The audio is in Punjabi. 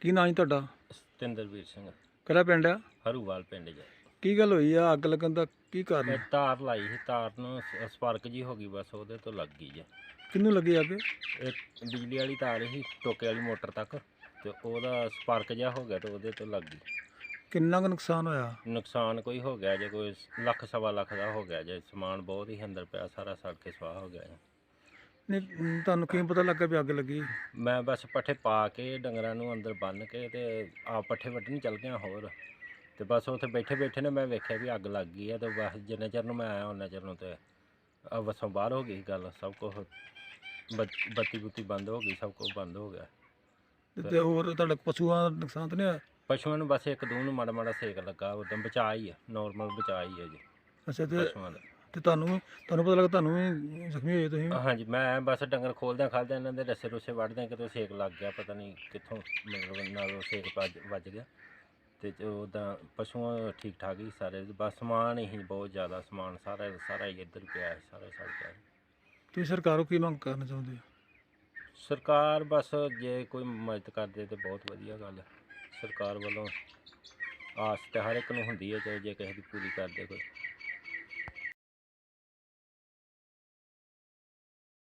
ਕੀ ਨਾਂ ਜੀ ਤੁਹਾਡਾ? ਸਤਿੰਦਰਵੀਰ ਸਿੰਘ। ਕਿਹੜਾ ਪਿੰਡ ਆ? ਹਰੂਵਾਲ ਪਿੰਡ 'ਚ ਕੀ ਗੱਲ ਹੋਈ ਆ? ਅੱਗ ਲੱਗਣ ਦਾ ਕੀ ਕਾਰਨ ਇਹ ਤਾਰ ਲਾਈ ਸੀ ਤਾਰ ਨੂੰ ਸ- ਸਪਾਰਕ ਜੀ ਹੋ ਗਈ ਬਸ ਉਹਦੇ ਤੋਂ ਲੱਗ ਗਈ ਜੇ। ਕਿੰਨੂੰ ਲੱਗੀ ਅੱਗ? ਇਹ ਬਿਜਲੀ ਵਾਲੀ ਤਾਰ ਸੀ ਟੋਕੇ ਵਾਲੀ ਮੋਟਰ ਤੱਕ ਤੇ ਉਹਦਾ ਸਪਾਰਕ ਜਿਹਾ ਹੋ ਗਿਆ ਤੇ ਉਹਦੇ ਤੋਂ ਲੱਗ ਗਈ। ਕਿੰਨਾ ਕੁ ਨੁਕਸਾਨ ਹੋਇਆ? ਨੁਕਸਾਨ ਕੋਈ ਹੋ ਗਿਆ ਜੇ ਕੋਈ ਲੱਖ ਸਵਾ ਲੱਖ ਦਾ ਹੋ ਗਿਆ ਜੇ ਸਮਾਨ ਬਹੁਤ ਹੀ ਅੰਦਰ ਪਿਆ ਸਾਰਾ ਸੜ ਕੇ ਸਵਾਹ ਹੋ ਗਿਆ ਜੇ। ਨਹੀਂ ਤੁਹਾਨੂੰ ਕਿਵੇਂ ਪਤਾ ਲੱਗਾ ਵੀ ਅੱਗ ਲੱਗੀ? ਮੈਂ ਬਸ ਪੱਠੇ ਪਾ ਕੇ ਡੰਗਰਾਂ ਨੂੰ ਅੰਦਰ ਬੰਨ੍ਹ ਕੇ ਤੇ ਆ ਪੱਠੇ ਵੱਢਣ ਚੱਲ ਗਿਆ ਹੋਰ। ਤੇ ਬਸ ਉੱਥੇ ਬੈਠੇ ਬੈਠੇ ਨੇ ਮੈਂ ਵੇਖਿਆ ਵੀ ਅੱਗ ਲੱਗ ਗਈ ਹੈ ਤੇ ਬਸ ਜਿੰਨੇ ਚਿਰ ਨੂੰ ਮੈਂ ਆਇਆ ਉਹਨਾਂ ਚਿਰ ਨੂੰ ਤੇ ਆ ਵਸੋਂ ਬਾਹਰ ਹੋ ਗਈ ਗੱਲ ਸਭ ਕੁਝ ਬੱਤੀ ਬੁੱਤੀ ਬੰਦ ਹੋ ਗਈ ਸਭ ਕੁਝ ਬੰਦ ਹੋ ਗਿਆ। ਤੇ- ਹੋਰ ਤੁਹਾਡਾ ਪਸ਼ੂਆਂ ਦਾ ਨੁਕਸਾਨ ਤਾਂ ਨਹੀਂ ਹੋਇਆ? ਪਸ਼ੂਆਂ ਨੂੰ ਬਸ ਇੱਕ ਦੋ ਨੂੰ ਮਾੜਾ ਮਾੜਾ ਸੇਕ ਲੱਗਾ ਉਦੋਂ ਬਚਾ ਹੀ ਆ ਨਾਰਮਲ ਬਚਾ ਹੀ ਹੈ ਜੀ। ਅੱਛਾ ਤੇ ਤੇ ਤੁਹਾਨੂੰ ਵੀ ਤੁਹਾਨੂੰ ਪਤਾ ਲੱਗਾ ਤੁਹਾਨੂੰ ਵੀ ਜ਼ਖਮੀ ਹੋਏ ਤੁਸੀਂ ਵੀ? ਹਾਂਜੀ ਮੈਂ ਬਸ ਡੰਗਰ ਖੋਲਦਿਆਂ ਖਾਲਦਿਆਂ ਇਹਨਾਂ ਦੇ ਰਸੇ ਰੁਸੇ ਵੱਢਦਿਆਂ ਕਿਤੇ ਸੇਕ ਲੱਗ ਗਿਆ ਪਤਾ ਨਹੀਂ ਕਿੱਥੋਂ ਮਤਲਬ ਨਾਲ ਸੇਕ ਵੱਜ ਵੱਜ ਗਿਆ ਤੇ ਉਹਦਾ ਪਸ਼ੂਆਂ ਠੀਕ ਠਾਕ ਹੀ ਸਾਰੇ ਬਸ ਸਮਾਨ ਹੀ ਬਹੁਤ ਜ਼ਿਆਦਾ ਸਮਾਨ ਸਾਰਾ ਸਾਰਾ ਹੀ ਇੱਧਰ ਪਿਆ ਹੈ, ਸਾਰਾ ਸੜ ਗਿਆ ਹੈ। ਤੁਸੀਂ ਸਰਕਾਰੋਂ ਕੀ ਮੰਗ ਕਰਨਾ ਚਾਹੁੰਦੇ ਹੋ ਸਰਕਾਰ ਬਸ ਜੇ ਕੋਈ ਮਦਦ ਕਰਦੇ ਤੇ ਬਹੁਤ ਵਧੀਆ ਗੱਲ ਹੈ ਸਰਕਾਰ ਵੱਲੋਂ ਆਸ ਤੇ ਹਰ ਇੱਕ ਨੂੰ ਹੁੰਦੀ ਹੈ ਚਾਹੇ ਜੇ ਕਿਸੇ ਦੀ ਪੂਰੀ ਕਰਦੇ ਕੋਈ